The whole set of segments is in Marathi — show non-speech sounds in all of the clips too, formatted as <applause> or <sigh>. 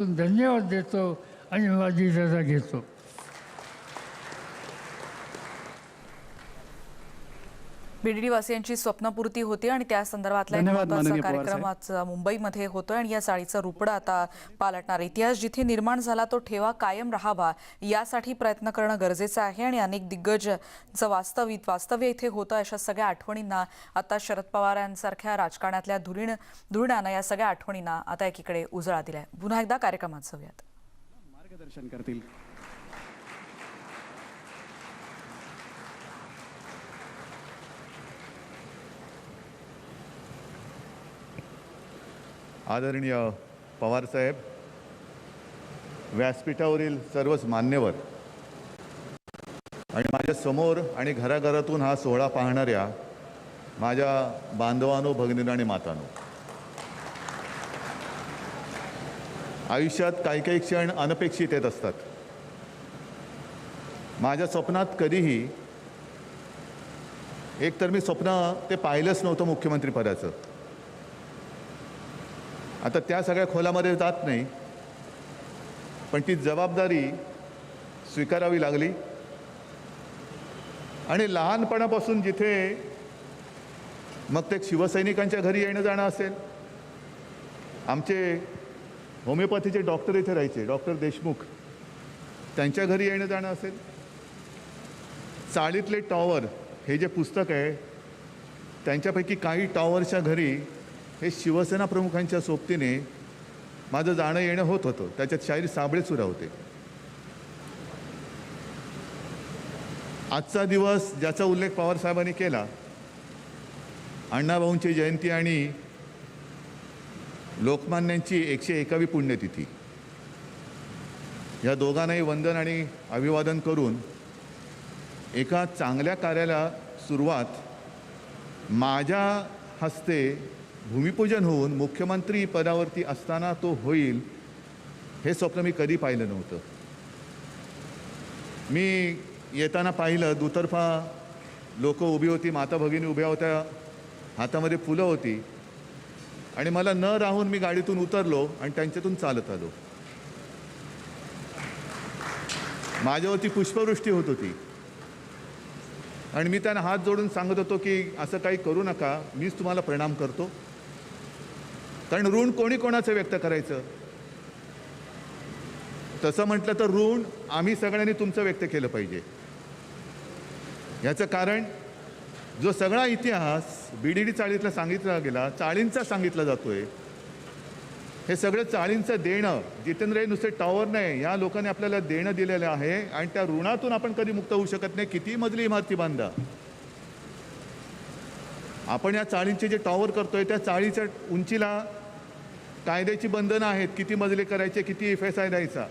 धन्यवाद देतो आणि माझी रजा घेतो बीडीडी वासियांची स्वप्नपूर्ती होती आणि त्या संदर्भातला एक पवार कार्यक्रम. आज मुंबईमध्ये होतोय आणि या चाळीचा रुपडा आता पालटणार. इतिहास जिथे निर्माण झाला तो ठेवा कायम राहावा यासाठी प्रयत्न करणं गरजेचं आहे आणि अनेक दिग्गजचं वास्तविक वास्तव्य इथे होतं अशा सगळ्या आठवणींना आता शरद पवार यांसारख्या राजकारणातल्या धुरीण धुरीणानं या सगळ्या आठवणींना आता एकीकडे उजळा दिलाय. पुन्हा एकदा कार्यक्रमात जाऊयात. मार्गदर्शन करतील. आदरणीय पवारसाहेब व्यासपीठावरील सर्वच मान्यवर आणि माझ्यासमोर आणि घराघरातून हा सोहळा पाहणाऱ्या माझ्या बांधवानो भगिनीनो आणि मातानो आयुष्यात काही काही क्षण अनपेक्षित येत असतात. माझ्या स्वप्नात कधीही एक तर मी स्वप्न ते पाहिलंच नव्हतं मुख्यमंत्रीपदाचं. आता त्या सगळ्या खोलामध्ये जात नाही. पण ती जबाबदारी स्वीकारावी लागली. आणि लहानपणापासून जिथे मग ते शिवसैनिकांच्या घरी येणं जाणं असेल. आमचे होमिओपॅथीचे डॉक्टर इथे राहायचे डॉक्टर देशमुख. त्यांच्या घरी येणं जाणं असेल. चाळीतले टॉवर हे जे पुस्तक आहे त्यांच्यापैकी काही टॉवरच्या घरी हे शिवसेना प्रमुखांच्या सोबतीने माझं जाणं येणं होत होतं. त्याच्यात शाहीर साबळेसुद्धा होते. आजचा दिवस ज्याचा उल्लेख पवारसाहेबांनी केला अण्णाभाऊंची जयंती आणि लोकमान्यांची एकशे एकावी पुण्यतिथी या दोघांनाही वंदन आणि अभिवादन करून एका चांगल्या कार्याला सुरुवात माझ्या हस्ते भूमिपूजन होऊन मुख्यमंत्री पदावरती असताना तो होईल हे स्वप्न मी कधी पाहिलं नव्हतं. मी येताना पाहिलं दुतर्फा लोक उभी होती माता भगिनी उभ्या होत्या हातामध्ये फुलं होती. आणि मला न राहून मी गाडीतून उतरलो आणि त्यांच्यातून चालत आलो. माझ्यावरती पुष्पवृष्टी होत होती. आणि मी त्यांना हात जोडून सांगत होतो की असं काही करू नका मीच तुम्हाला प्रणाम करतो. कारण ऋण कोणी कोणाचं व्यक्त करायचं? तसं म्हटलं तर ऋण आम्ही सगळ्यांनी तुमचं व्यक्त केलं पाहिजे. याचं कारण जो सगळा इतिहास बी डी डी चाळीतला सांगितला गेला चाळींचा सांगितला जातोय. हे सगळं चाळींचं देणं जितेंद्र हे नुसते टॉवर नाही या लोकांनी आपल्याला देणं दिलेलं आहे आणि त्या ऋणातून आपण कधी मुक्त होऊ शकत नाही. किती मजली इमारती बांधा. आपण या चाळींचे जे टॉवर करतोय त्या चाळीच्या उंचीला कायद्याची बंधनं आहेत किती मजले करायचे किती एफ एस आय द्यायचा.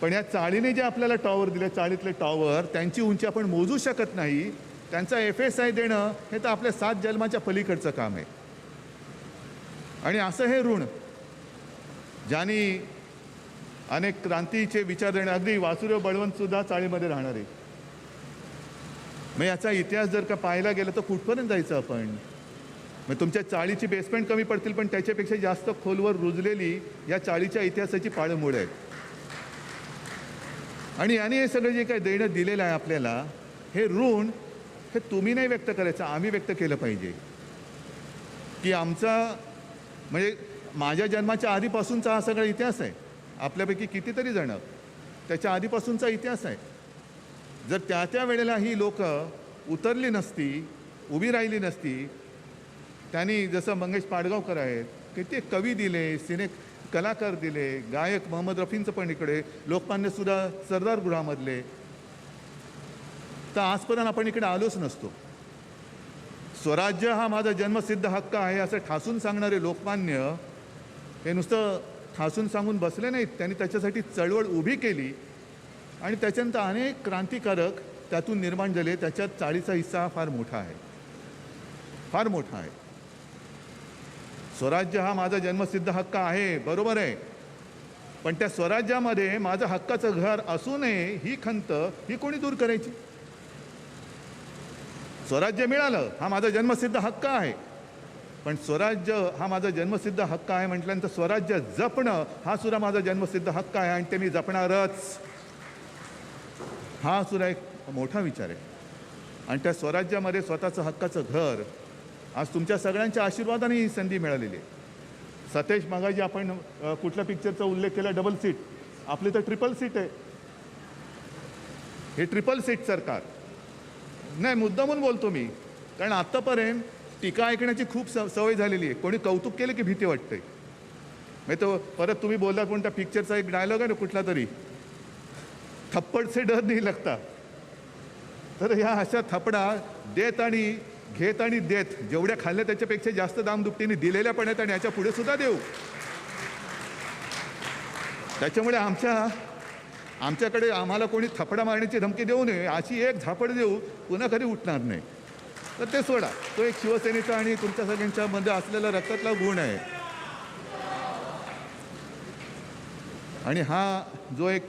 पण या चाळीने जे आपल्याला टॉवर दिले चाळीतले टॉवर त्यांची उंची आपण मोजू शकत नाही. त्यांचा एफ एस आय देणं हे तर आपल्या सात जन्माच्या पलीकडचं काम आहे. आणि असं हे ऋण ज्यांनी अनेक क्रांतीचे विचार देणे अगदी वासुदेव बळवंत सुद्धा चाळीमध्ये राहणार. आहे मग याचा इतिहास जर का पाहायला गेलं तर कुठपर्यंत जायचं आपण? मग तुमच्या चाळीची बेसमेंट कमी पडतील पण त्याच्यापेक्षा जास्त खोलवर रुजलेली या चाळीच्या इतिहासाची पाळंमुळे आहेत. आणि याने हे सगळं जे काही देणं दिलेलं आहे आपल्याला हे ऋण हे तुम्ही नाही व्यक्त करायचं आम्ही व्यक्त केलं पाहिजे. की आमचा म्हणजे माझ्या जन्माच्या आधीपासूनचा हा सगळा इतिहास आहे. आपल्यापैकी कितीतरी जणं त्याच्या आधीपासूनचा इतिहास आहे. जर त्या त्या वेळेला ही लोक उतरली नसती उभी राहिली नसती त्यांनी जसं मंगेश पाडगावकर आहेत किती कवी दिले सिने कलाकार दिले गायक मोहम्मद रफींचं पण इकडे लोकमान्य सुद्धा सरदार गृहामधले. तर आजपर्यंत आपण इकडे आलोच नसतो. स्वराज्य हा माझा जन्मसिद्ध हक्क आहे असं ठासून सांगणारे लोकमान्य हे नुसतं ठासून सांगून बसले नाहीत. त्यांनी त्याच्यासाठी चळवळ उभी केली. आणि त्याच्यानंतर अनेक क्रांतिकारक त्यातून निर्माण झाले. त्याच्यात चाळीचा हिस्सा हा फार मोठा आहे. फार मोठा आहे. स्वराज्य हा माझा जन्मसिद्ध हक्क आहे. बरोबर आहे. पण त्या स्वराज्यामध्ये माझं हक्काचं घर असू नये ही खंत ही कोणी दूर करायची? स्वराज्य मिळालं हा माझा जन्मसिद्ध हक्क आहे. पण स्वराज्य हा माझा जन्मसिद्ध हक्क आहे म्हटल्यानंतर स्वराज्य जपणं हा सुद्धा माझा जन्मसिद्ध हक्क आहे आणि ते मी जपणारच. हा सुद्धा एक मोठा विचार आहे. आणि त्या स्वराज्यामध्ये स्वतःचं हक्काचं घर आज तुमच्या सगळ्यांच्या आशीर्वादाने ही संधी मिळालेली आहे. सतेश मागाजी आपण कुठल्या पिक्चरचा उल्लेख केला? डबल सीट आपली तर ट्रिपल सीट आहे. हे ट्रिपल सीट सरकार. नाही मुद्दामून बोलतो मी. कारण आत्तापर्यंत टीका ऐकण्याची खूप स सवय झालेली आहे. कोणी कौतुक केलं की भीती वाटते? म्हणजे तो परत तुम्ही बोलला कोणत्या पिक्चरचा एक डायलॉग आहे ना कुठला तरी? थप्पडचे डर नाही लगता. तर ह्या अशा थपडा देत आणि घेत आणि देत. जेवढ्या खाल्ल्या त्याच्यापेक्षा जास्त दाम दुपटीने दिलेल्या पण आहेत आणि याच्यापुढे सुद्धा देऊ. त्याच्यामुळे आमच्या आमच्याकडे आम्हाला कोणी थपडा मारण्याची धमकी देऊ नये अशी एक झापड देऊ पुन्हा कधी उठणार नाही. तर ते सोडा. तो एक शिवसेनेचा आणि तुमच्या सगळ्यांच्या मध्ये असलेला रक्तातला गुण आहे. आणि हा जो एक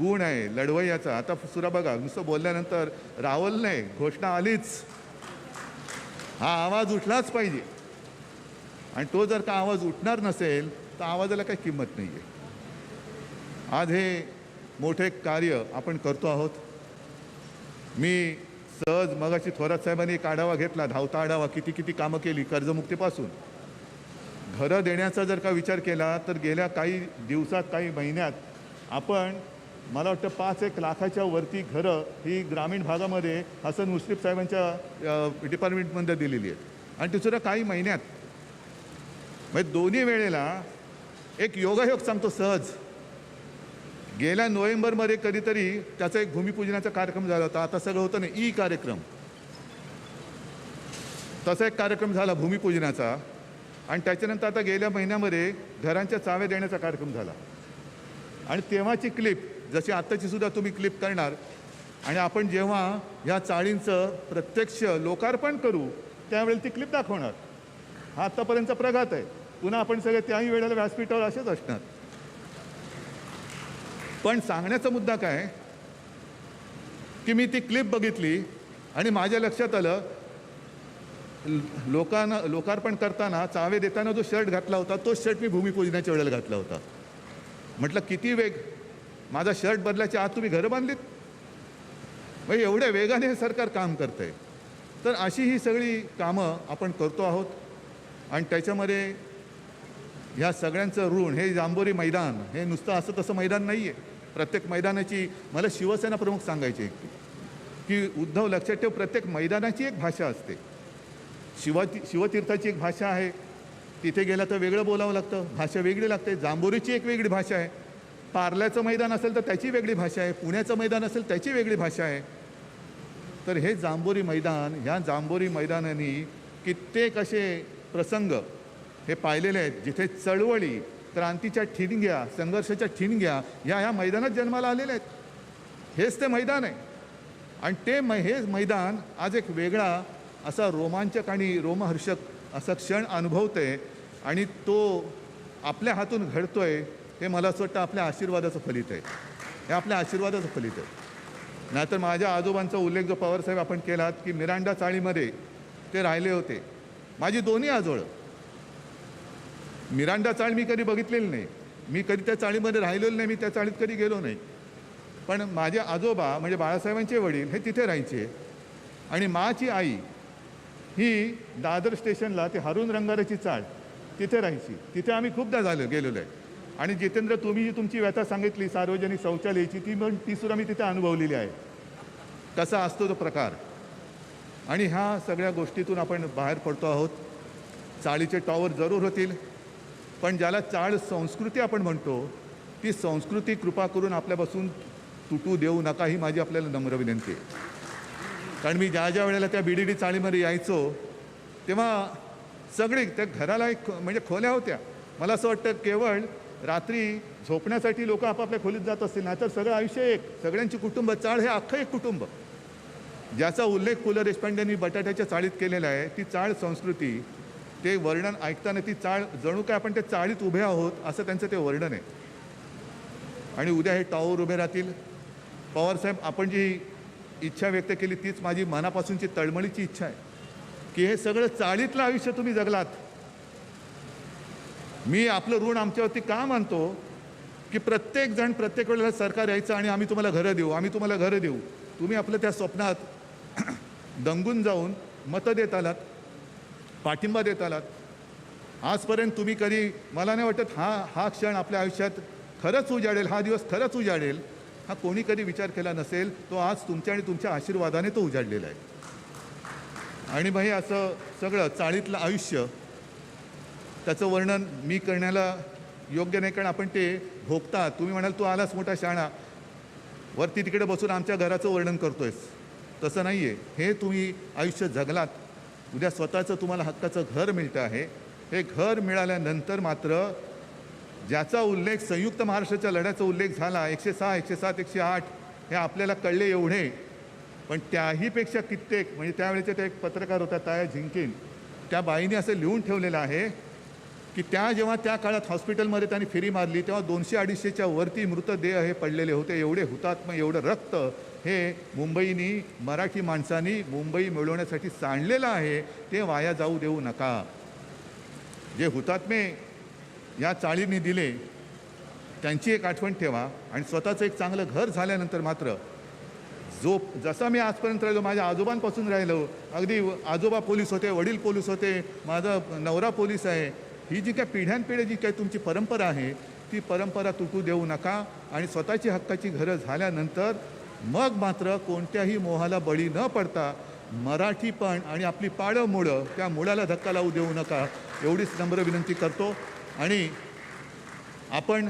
गुण आहे लढवय्याचा आता सुरा बघा नुसतं बोलल्यानंतर रावल नाही घोषणा आलीच. हा आवाज उठलाच पाहिजे. आणि तो जर का आवाज उठणार नसेल तर आवाजाला काही किंमत नाही आहे आज हे मोठे कार्य आपण करतो आहोत. मी सहज मगाशी थोरात साहेबांनी एक आढावा घेतला धावता आढावा किती किती कामं केली कर्जमुक्तीपासून. घरं देण्याचा जर का विचार केला तर गेल्या काही दिवसात काही महिन्यात आपण मला वाटतं पाच एक लाखाच्या वरती घरं ही ग्रामीण भागामध्ये हसन मुश्रीफ साहेबांच्या डिपार्टमेंटमध्ये दिलेली आहेत. आणि ती सुद्धा काही महिन्यात म्हणजे दोन्ही वेळेला एक योगायोग सांगतो सहज. गेल्या नोव्हेंबरमध्ये कधीतरी त्याचा एक भूमिपूजनाचा कार्यक्रम झाला होता. आता सगळं होतं ना ई कार्यक्रम तसा एक कार्यक्रम झाला भूमिपूजनाचा. आणि त्याच्यानंतर आता गेल्या महिन्यामध्ये घरांच्या चाव्या देण्याचा कार्यक्रम झाला. आणि तेव्हाची क्लिप जशी आत्ताची सुद्धा तुम्ही क्लिप करणार. आणि आपण जेव्हा ह्या चाळींचं प्रत्यक्ष लोकार्पण करू त्यावेळेला ती क्लिप दाखवणार. हा आत्तापर्यंतचा प्रघात आहे. पुन्हा आपण सगळे त्याही वेळेला व्यासपीठावर असेच असणार. पण सांगण्याचा मुद्दा काय? की मी ती क्लिप बघितली आणि माझ्या लक्षात आलं लोकांना लोकार्पण करताना चावे देताना जो शर्ट घातला होता तो शर्ट मी भूमिपूजनाच्या वेळेला घातला होता. म्हटलं किती वेग माझा शर्ट बदलायच्या आत तुम्ही घरं बांधलीत? मग एवढ्या वेगाने हे सरकार काम करतंय. तर अशी ही सगळी कामं आपण करतो आहोत. आणि त्याच्यामध्ये ह्या सगळ्यांचं ऋण हे जांभोरी मैदान हे नुसतं असं तसं मैदान नाही आहे प्रत्येक मैदानाची मला शिवसेना प्रमुख सांगायचे की उद्धव लक्षात ठेव प्रत्येक मैदानाची एक भाषा असते. शिवती शिवतीर्थाची एक भाषा आहे. तिथे गेलं तर वेगळं बोलावं लागतं. भाषा वेगळी लागते. जांभोरीची एक वेगळी भाषा आहे. पार्ल्याचं मैदान असेल तर त्याची वेगळी भाषा आहे पुण्याचं मैदान असेल त्याची वेगळी भाषा आहे. तर हे जांभोरी मैदान ह्या जांभोरी मैदानाने कित्येक असे प्रसंग हे पाहिलेले आहेत जिथे चळवळी क्रांतीच्या ठिणग्या संघर्षाच्या ठिणग्या ह्या ह्या मैदानात जन्माला आलेल्या आहेत. हेच ते मैदान आहे. आणि ते मै हे मैदान आज एक वेगळा असा रोमांचक आणि रोमहर्षक असा क्षण अनुभवतोय आणि तो आपल्या हातून घडतोय. हे मला असं वाटतं आपल्या आशीर्वादाचं फलित आहे. हे आपल्या आशीर्वादाचं फलित आहे. नाहीतर माझ्या आजोबांचा उल्लेख जो पवारसाहेब आपण केलात की मिरांडा चाळीमध्ये ते राहिले होते. माझी दोन्ही आजोळं. मिरांडा चाळ मी कधी बघितलेली नाही. मी कधी त्या चाळीमध्ये राहिलेलो नाही मी त्या चाळीत कधी गेलो नाही. पण माझे आजोबा म्हणजे बाळासाहेबांचे वडील हे तिथे राहायचे. आणि माची आई ही दादर स्टेशनला ते हरून रंगाराची चाळ तिथे राहायची. तिथे आम्ही खूपदा झालं गेलेलो आहे. आणि जितेंद्र तुम्ही जी तुमची व्यथा सांगितली सार्वजनिक शौचालयाची ती पण ती सुद्धा मी तिथे अनुभवलेली आहे. कसा असतो तो प्रकार? आणि ह्या सगळ्या गोष्टीतून आपण बाहेर पडतो आहोत. चाळीचे टॉवर जरूर होतील. पण ज्याला चाळ संस्कृती आपण म्हणतो ती संस्कृती कृपा करून आपल्यापासून तुटू देऊ नका ही माझी आपल्याला नम्र विनंती आहे. कारण मी ज्या ज्या वेळेला त्या बीडीडी चाळीमध्ये यायचो तेव्हा सगळे त्या घराला एक म्हणजे खोल्या होत्या. मला असं वाटतं केवळ रात्री झोपण्यासाठी लोक आपापल्या खोलीत जात असतील. नाहीतर सगळं आयुष्य एक. सगळ्यांची कुटुंब चाळ हे अख्खं एक कुटुंब. ज्याचा उल्लेख पु ल देशपांडेंनी बटाट्याच्या चाळीत केलेला आहे ती चाळ संस्कृती ते वर्णन ऐकताना ती चाळ जणू काय आपण त्या चाळीत उभे आहोत असं त्यांचं ते वर्णन आहे. आणि उद्या हे टॉवर उभे राहतील. पवारसाहेब आपण जी इच्छा व्यक्त केली तीच माझी मनापासूनची तळमळीची इच्छा आहे. की हे सगळं चाळीतलं आयुष्य तुम्ही जगलात मी आपलं ऋण आमच्यावरती का मानतो? की प्रत्येक जण प्रत्येक वेळेला सरकार यायचं आणि आम्ही तुम्हाला घरं देऊ आम्ही तुम्हाला घरं देऊ. तुम्ही आपलं त्या स्वप्नात <clears throat> दंगून जाऊन मतं देत आलात पाठिंबा देत आलात. आजपर्यंत तुम्ही कधी मला नाही वाटत हा हा क्षण आपल्या आयुष्यात खरंच उजाडेल हा दिवस खरंच उजाडेल. हा कोणी कधी विचार केला नसेल तो आज तुमच्या आणि तुमच्या आशीर्वादाने तो उजाडलेला आहे. आणि भाई असं सगळं चाळीतलं आयुष्य त्याचं वर्णन मी करण्याला योग्य नाही कारण आपण ते भोगता. तुम्ही म्हणाल तू आलास मोठा शाळा वरती तिकडे बसून आमच्या घराचं वर्णन करतोयस. तसं नाही आहे हे तुम्ही आयुष्य जगलात. उद्या स्वतःचं तुम्हाला हक्काचं घर मिळतं आहे. हे घर मिळाल्यानंतर मात्र ज्याचा उल्लेख संयुक्त महाराष्ट्राच्या लढ्याचा उल्लेख झाला एकशे सहा एकशे सात एकशे आठ हे आपल्याला कळले एवढे. पण त्याहीपेक्षा कित्येक म्हणजे त्यावेळेचे ते एक पत्रकार होता ताया झिंकीन त्या बाईने असं लिहून ठेवलेलं आहे की त्या जेव्हा त्या काळात हॉस्पिटलमध्ये त्यांनी फेरी मारली तेव्हा दोनशे अडीचशेच्या वरती मृतदेह हे पडलेले होते. एवढे हुतात्मा एवढं रक्त हे मुंबईनी मराठी माणसांनी मुंबई मिळवण्यासाठी सांडलेलं आहे ते वाया जाऊ देऊ नका. जे हुतात्मे या चाळींनी दिले त्यांची एक आठवण ठेवा आणि स्वतःचं एक चांगलं घर झाल्यानंतर मात्र जो जसा मी आजपर्यंत राहिलो माझ्या आजोबांपासून राहिलो अगदी आजोबा पोलीस होते वडील पोलीस होते माझा नवरा पोलीस आहे ही जी काय पिढ्यानपिढ्या जी काही तुमची परंपरा आहे ती परंपरा तुटू देऊ नका आणि स्वतःची हक्काची घरं झाल्यानंतर मग मात्र कोणत्याही मोहाला बळी न पडता मराठी पण आणि आपली पाळं मुळं त्या मुळाला धक्का लावू देऊ नका एवढीच नम्र विनंती करतो. आणि आपण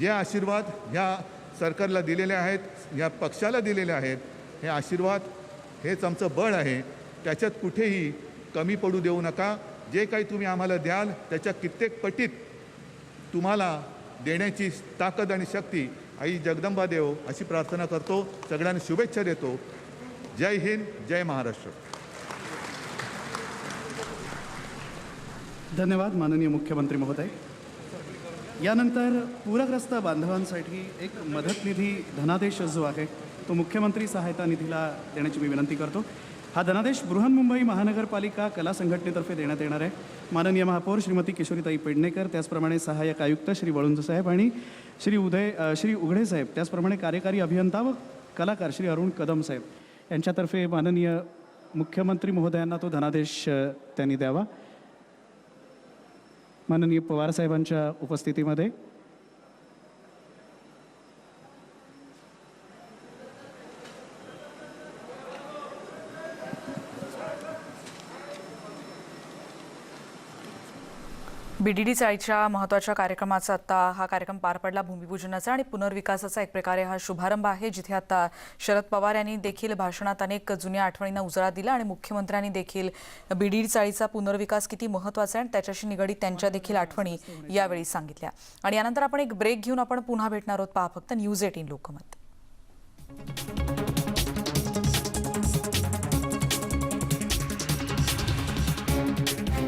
जे आशीर्वाद ह्या सरकारला दिलेले आहेत या पक्षाला दिलेले आहेत हे आशीर्वाद हेच आमचं बळ आहे त्याच्यात कुठेही कमी पडू देऊ नका. जे काही तुम्ही आम्हाला द्याल त्याच्या कित्येक पटीत तुम्हाला देण्याची ताकद आणि शक्ती आई जगदंबा देव अशी प्रार्थना करतो. सगळ्यांना शुभेच्छा देतो. जय हिंद जय महाराष्ट्र. धन्यवाद माननीय मुख्यमंत्री महोदय. यानंतर पूरग्रस्त बांधवांसाठी एक मदत निधी धनादेश जो आहे तो मुख्यमंत्री सहायता निधीला देण्याची मी विनंती करतो. हा धनादेश बृहन्मुंबई महानगरपालिका कला संघटनेतर्फे देण्यात येणार आहे. माननीय महापौर श्रीमती किशोरीताई पेडणेकर त्याचप्रमाणे सहाय्यक आयुक्त श्री वळुंज साहेब आणि श्री उदय श्री उघडे साहेब त्याचप्रमाणे कार्यकारी अभियंता व कलाकार श्री अरुण कदम साहेब. यांच्यातर्फे माननीय मुख्यमंत्री महोदयांना तो धनादेश त्यांनी द्यावा. माननीय पवार बी डी बीडीडी चाळीच्या महत्त्वाच्या कार्यक्रमाचा आता हा कार्यक्रम पार पडला भूमिपूजनाचा आणि पुनर्विकासाचा एक प्रकारे हा शुभारंभ आहे जिथे आता शरद पवार यांनी देखील भाषणात अनेक जुन्या आठवणींना उजाळा दिला आणि मुख्यमंत्र्यांनी देखील बीडीडी चाळीचा पुनर्विकास किती महत्त्वाचा आहे आणि त्याच्याशी निगडीत त्यांच्या देखील आठवणी यावेळी सांगितल्या. आणि यानंतर आपण एक ब्रेक घेऊन आपण पुन्हा भेटणार आहोत. पहा फक्त न्यूज एटीन लोकमत.